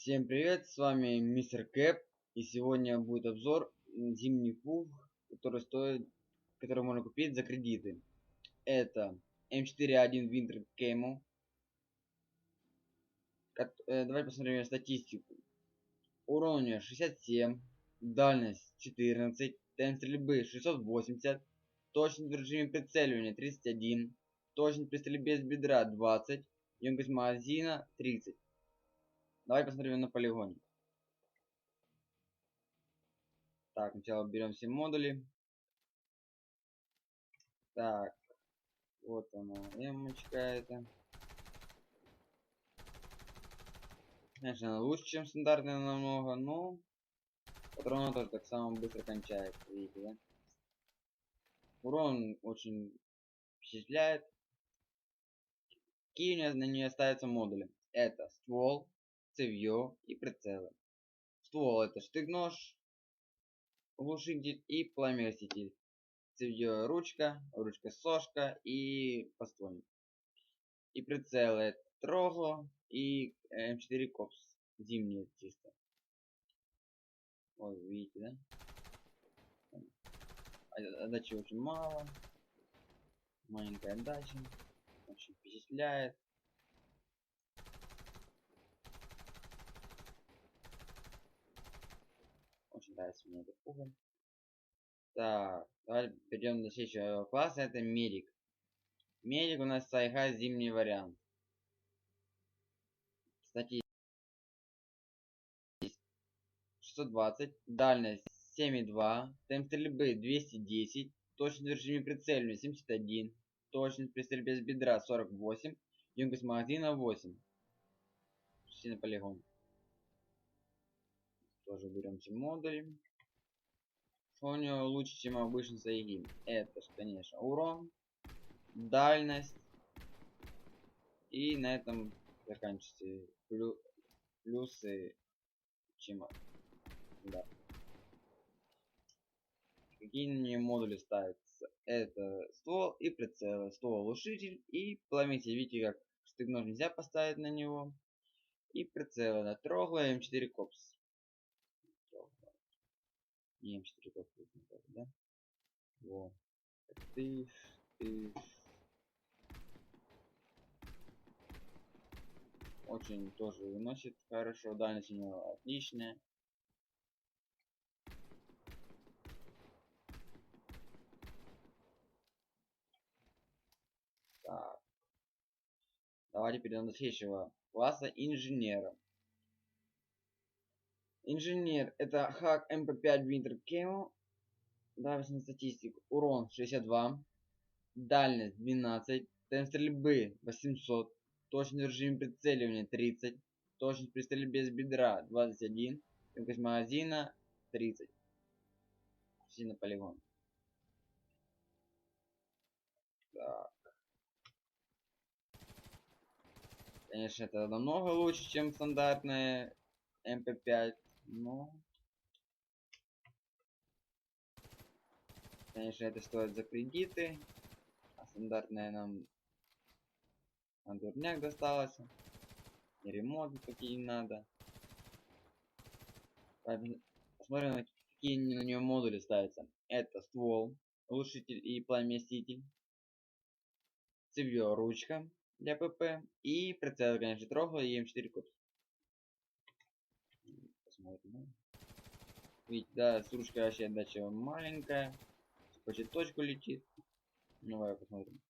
Всем привет, с вами мистер Кэп, и сегодня будет обзор зимний пух, который стоит, который можно купить за кредиты. Это М41 Winter Camo. Э, давайте посмотрим статистику. Урон у нее 67, дальность 14, темп стрельбы 680, точность в режиме прицеливания 31, точность при стрельбе с бедра 20, емкость магазина 30. Давай посмотрим на полигоне. Так, сначала берем все модули. Так, вот она, эмочка это. Конечно, она лучше, чем стандартная намного, но патрона тоже так само быстро кончается, видите, да? Урон очень впечатляет. Какие на нее ставятся модули? Это ствол, цевьё и прицелы. Ствол это штык-нож, глушитель и пламя-раститель. Цевьё ручка, ручка-сошка и поствольник. И прицелы трогло и М4 копс. Зимние чисто. Ой, видите, да? Отдачи очень мало. Маленькая отдача. Очень впечатляет. Мне этот уголь. Так, давайте перейдем до следующего класса. Это медик. Медик у нас сайха зимний вариант. Кстати, 620, дальность 7,2, темп стрельбы 210, точность в режиме прицеливания 71, точность при стрельбе с бедра 48, емкость магазина 8. Почти на полигон тоже берем все модули. Что у него лучше, чем обычный Сайгин? Это, конечно, урон, дальность. И на этом заканчивается плю плюсы, чем... Да. Какие нее модули ставятся? Это ствол и прицел, ствол глушитель и пламенитель. Видите, как штык нельзя поставить на него. И прицел на трогло М4 копс. Не М4 как да? Во. Ты, ты. Очень тоже выносит хорошо. Дальность у него отличная. Так. Давайте перейдем до следующего класса инженера. Инженер это хак МП5 Winter. Давайте на статистику. Урон 62. Дальность 12. Темп стрельбы 800. Точность в режиме прицеливания 30. Точность при стрельбе с бедра 21. Емкость магазина 30. Все полигон. Так. Конечно, это намного лучше, чем стандартная МП5. Но... Конечно, это стоит за кредиты. А стандартная нам на дурняк досталось. И ремонт какие надо. Посмотрим, какие на нее модули ставятся. Это ствол, глушитель и пламеститель. Цевьё ручка для ПП. И прицел, конечно, трогал и М4 копс посмотрим. Видите, да, с ручкой вообще отдача маленькая. Почти точку летит. Ну, давай посмотрим.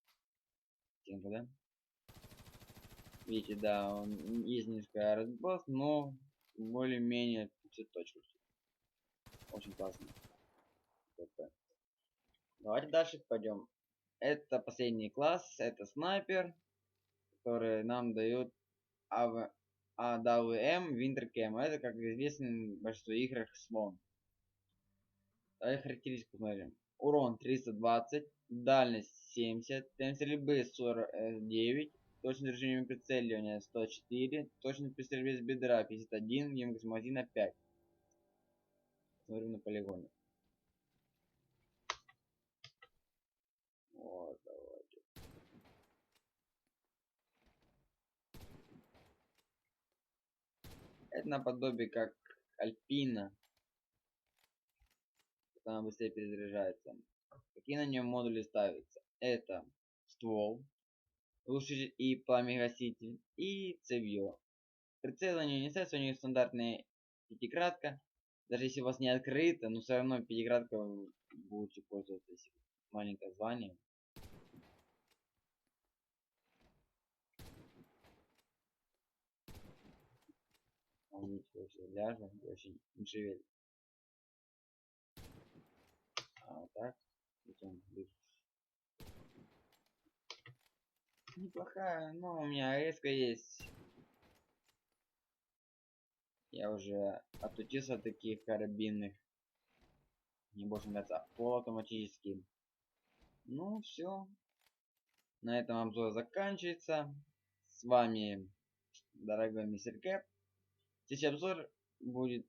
Стенка, да? Видите, да, он есть низкая разброс, но более-менее все точку. Очень классно. Давайте дальше пойдем. Это последний класс, это снайпер, который нам дает АВ AWM Wintercam. Это, как известно, в большинстве играх слон. Давай характеристику посмотрим. Урон 320, дальность 70, темп стрельбы 49, точность режиме прицеливания 104, точность при стрельбе с бедра 51, емкость магазина 5. Смотрим на полигоне. Это наподобие как Альпина. Она быстрее перезаряжается. Какие на нем модули ставятся? Это ствол, глушитель и пламегаситель, и цевье. Прицелы не ставится, у них стандартная пятикратка. Даже если у вас не открыто, но все равно пятикратка будете пользоваться, если маленькое звание. Все ляжет, вообще не шевелит. А вот так. Потом Неплохая, но у меня резко есть. Я уже отучился от таких карабинных. Не больше нравится полуавтоматический. Ну все. На этом обзор заканчивается. С вами дорогой мистер Кэп. Сейчас обзор будет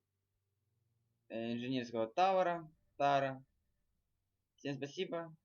э, инженерского тавара. Тара. Всем спасибо.